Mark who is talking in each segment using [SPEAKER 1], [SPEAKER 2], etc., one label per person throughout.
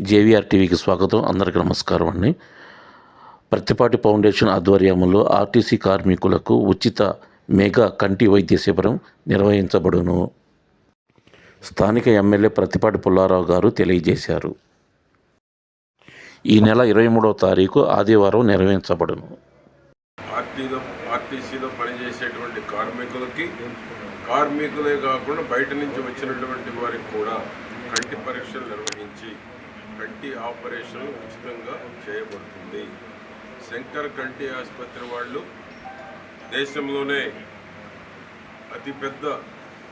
[SPEAKER 1] JVR టీవీకి స్వాగతం. అందరికీ నమస్కారం అండి. ప్రతిపాటి ఫౌండేషన్ ఆధ్వర్యంలో ఆర్టీసీ కార్మికులకు ఉచిత మెగా కంటి వైద్య శిబిరం నిర్వహించబడును. స్థానిక ఎమ్మెల్యే ప్రతిపాటి పుల్లారావు గారు తెలియజేశారు. ఈ నెల ఇరవై మూడవ తారీఖు ఆదివారం నిర్వహించబడును.
[SPEAKER 2] ఆర్టీలో ఆర్టీసీలో పనిచేసేటువంటి కార్మికులకి కార్మికులే కాకుండా బయట నుంచి వచ్చినటువంటి వారికి కూడా కంటి పరీక్షలు నిర్వహించి కంటి ఆపరేషన్ ఉచితంగా చేయబడుతుంది. శంకర్ కంటి ఆసుపత్రి వాళ్ళు దేశంలోనే అతిపెద్ద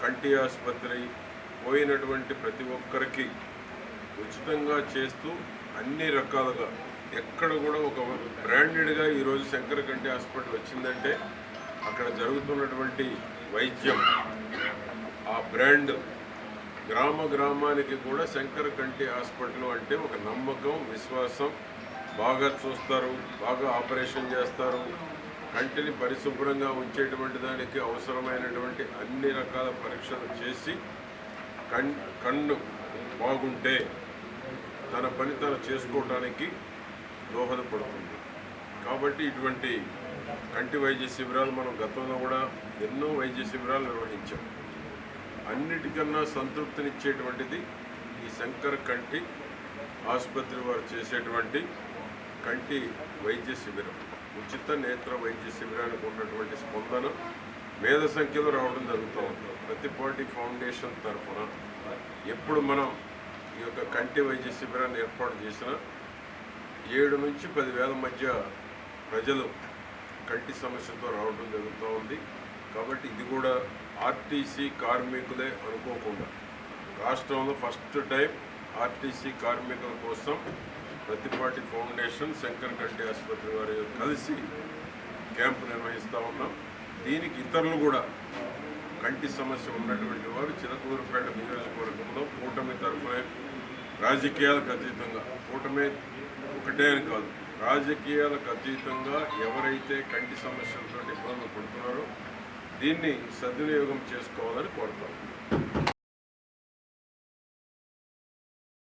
[SPEAKER 2] కంటి ఆసుపత్రి పోయినటువంటి ప్రతి ఒక్కరికి ఉచితంగా చేస్తూ అన్ని రకాలుగా ఎక్కడ కూడా ఒక బ్రాండెడ్గా ఈరోజు శంకర కంటి హాస్పిటల్ వచ్చిందంటే అక్కడ జరుగుతున్నటువంటి వైద్యం ఆ బ్రాండ్ గ్రామ గ్రామానికి కూడా శంకర కంటి హాస్పిటల్ అంటే ఒక నమ్మకం విశ్వాసం. బాగా చూస్తారు బాగా ఆపరేషన్ చేస్తారు. కంటిని పరిశుభ్రంగా ఉంచేటువంటి దానికి అవసరమైనటువంటి అన్ని రకాల పరీక్షలు చేసి కన్ కన్ను బాగుంటే తన పని తను చేసుకోవడానికి దోహదపడుతుంది. కాబట్టి ఇటువంటి కంటి వైద్య శిబిరాలు మనం గతంలో కూడా ఎన్నో వైద్య శిబిరాలు నిర్వహించాం. అన్నిటికన్నా సంతృప్తినిచ్చేటువంటిది ఈ శంకర్ కంటి ఆసుపత్రి వారు చేసేటువంటి కంటి వైద్య శిబిరం. ఉచిత నేత్ర వైద్య శిబిరానికి ఉన్నటువంటి స్పందన మేధ సంఖ్యలో రావడం జరుగుతూ ఉంటుంది ప్రతిపాటి ఫౌండేషన్ తరఫున ఎప్పుడు మనం ఈ యొక్క కంటి వైద్య శిబిరాన్ని ఏర్పాటు చేసినా ఏడు నుంచి పదివేల మధ్య ప్రజలు కంటి సమస్యతో రావడం జరుగుతూ ఉంది. కాబట్టి ఇది కూడా ఆర్టీసీ కార్మికులే అనుకోకుండా. రాష్ట్రంలో ఫస్ట్ టైం ఆర్టీసీ కార్మికుల కోసం ప్రతిపాటి ఫౌండేషన్ శంకర్ గడ్డి ఆసుపత్రి వారి కలిసి క్యాంపు నిర్వహిస్తూ ఉన్నాం. దీనికి ఇతరులు కూడా కంటి సమస్య ఉన్నటువంటి వారు చిలకూరుపేట నియోజకవర్గంలో కూటమి తరఫున రాజకీయాలకు అతీతంగా కూటమి ఒకటే అని కాదు రాజకీయాలకు అతీతంగా ఎవరైతే కంటి సమస్యలతో ఇబ్బందులు పడుతున్నారో దీన్ని సద్వినియోగం చేసుకోవాలని కోరుతాం